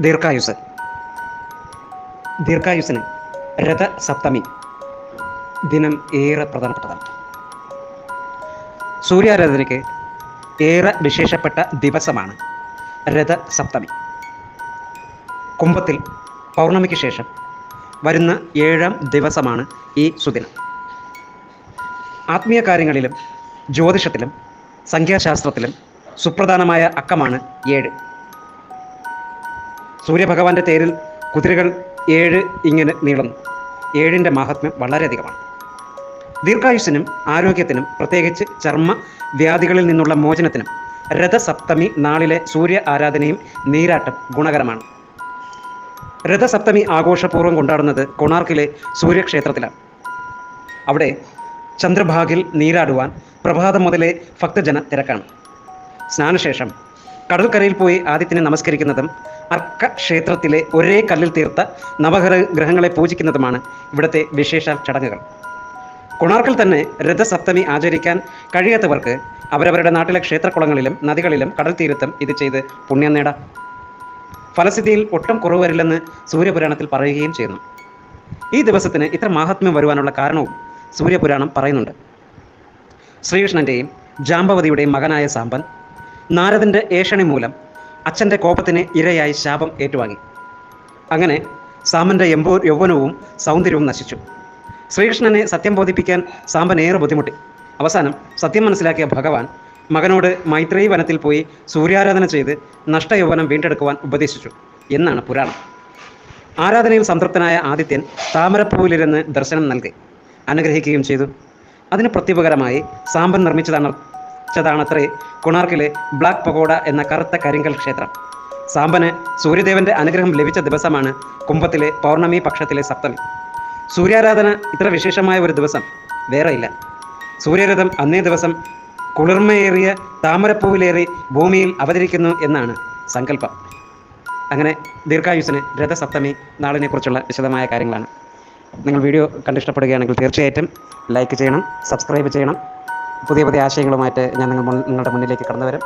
ദീർഘായുസ്. ദീർഘായുസിന് രഥസപ്തമി ദിനം ഏറെ പ്രധാനപ്പെട്ടതാണ്. സൂര്യാരാധനയ്ക്ക് ഏറെ വിശേഷപ്പെട്ട ദിവസമാണ് രഥസപ്തമി. കുംഭത്തിൽ പൗർണമിക്ക് ശേഷം വരുന്ന ഏഴാം ദിവസമാണ് ഈ സുദിനം. ആത്മീയ കാര്യങ്ങളിലും ജ്യോതിഷത്തിലും സംഖ്യാശാസ്ത്രത്തിലും സുപ്രധാനമായ അക്കമാണ് ഏഴ്. സൂര്യഭഗവാന്റെ തേരിൽ കുതിരകൾ ഏഴ് ഇങ്ങനെ നീളുന്നു. ഏഴിന്റെ മഹാത്മ്യം വളരെയധികമാണ്. ദീർഘായുസ്സിനും ആരോഗ്യത്തിനും പ്രത്യേകിച്ച് ചർമ്മ വ്യാധികളിൽ നിന്നുള്ള മോചനത്തിനും രഥസപ്തമി നാളിലെ സൂര്യ ആരാധനയും നീരാട്ടം ഗുണകരമാണ്. രഥസപ്തമി ആഘോഷപൂർവം കൊണ്ടാടുന്നത് കൊണാർക്കിലെ സൂര്യക്ഷേത്രത്തിലാണ്. അവിടെ ചന്ദ്രഭാഗിൽ നീരാടുവാൻ പ്രഭാതം മുതലേ ഭക്തജന തിരക്കാണ്. സ്നാനശേഷം കടൽക്കരയിൽ പോയി ആദിത്യനെ നമസ്കരിക്കുന്നതും അർക്ക ക്ഷേത്രത്തിലെ ഒരേ കല്ലിൽ തീർത്ത നവഗ്രഹ ഗ്രഹങ്ങളെ പൂജിക്കുന്നതുമാണ് ഇവിടുത്തെ വിശേഷ ചടങ്ങുകൾ. കൊണാർക്കിൽ തന്നെ രഥസപ്തമി ആചരിക്കാൻ കഴിയാത്തവർക്ക് അവരവരുടെ നാട്ടിലെ ക്ഷേത്രക്കുളങ്ങളിലും നദികളിലും കടൽ തീരത്തും ഇത് ചെയ്ത് പുണ്യം നേടാം. ഫലസ്ഥിതിയിൽ ഒട്ടും കുറവ് വരില്ലെന്ന് സൂര്യപുരാണത്തിൽ പറയുകയും ചെയ്യുന്നു. ഈ ദിവസത്തിന് ഇത്ര മാഹാത്മ്യം വരുവാനുള്ള കാരണവും സൂര്യപുരാണം പറയുന്നുണ്ട്. ശ്രീകൃഷ്ണന്റെയും ജാമ്പവതിയുടെയും മകനായ സാമ്പൻ നാരദന്റെ ഏഷണി മൂലം അച്ഛന്റെ കോപത്തിന് ഇരയായി ശാപം ഏറ്റുവാങ്ങി. അങ്ങനെ സാമ്പന്റെ എമ്പോ യൗവനവും സൗന്ദര്യവും നശിച്ചു. ശ്രീകൃഷ്ണനെ സത്യം ബോധിപ്പിക്കാൻ സാമ്പൻ ഏറെ ബുദ്ധിമുട്ടി. അവസാനം സത്യം മനസ്സിലാക്കിയ ഭഗവാൻ മകനോട് മൈത്രേയി വനത്തിൽ പോയി സൂര്യാരാധന ചെയ്ത് നഷ്ടയൗവനം വീണ്ടെടുക്കുവാൻ ഉപദേശിച്ചു എന്നാണ് പുരാണം. ആരാധനയിൽ സംതൃപ്തനായ ആദിത്യൻ താമരപ്പൂവിലിരുന്ന് ദർശനം നൽകി. അനുഗ്രഹിക്കുകയും ചെയ്തു. അതിന് പ്രത്യുപകരമായി സാമ്പൻ നിർമ്മിച്ചതാണ് ച്ചതാണത്രേ കൊണാർക്കിലെ ബ്ലാക്ക് പഗോഡ എന്ന കറുത്ത കരിങ്കൽ ക്ഷേത്രം. സാമ്പന് സൂര്യദേവന്റെ അനുഗ്രഹം ലഭിച്ച ദിവസമാണ് കുംഭത്തിലെ പൗർണമി പക്ഷത്തിലെ സപ്തമി. സൂര്യാരാധന ഇത്ര വിശേഷമായ ഒരു ദിവസം വേറെയില്ല സൂര്യരഥം അന്നേ ദിവസം കുളിർമയേറിയ താമരപ്പൂവിലേറി ഭൂമിയിൽ അവതരിക്കുന്നു എന്നാണ് സങ്കല്പം. അങ്ങനെ ദീർഘായുസിന് രഥസപ്തമി നാളിനെക്കുറിച്ചുള്ള വിശദമായ കാര്യങ്ങളാണ്. നിങ്ങൾ വീഡിയോ കണ്ടിഷ്ടപ്പെടുകയാണെങ്കിൽ തീർച്ചയായിട്ടും ലൈക്ക് ചെയ്യണം സബ്സ്ക്രൈബ് ചെയ്യണം പുതിയ പുതിയ ആശയങ്ങളുമായിട്ട് ഞാൻ നിങ്ങളുടെ മുന്നിലേക്ക് കടന്നു വരും.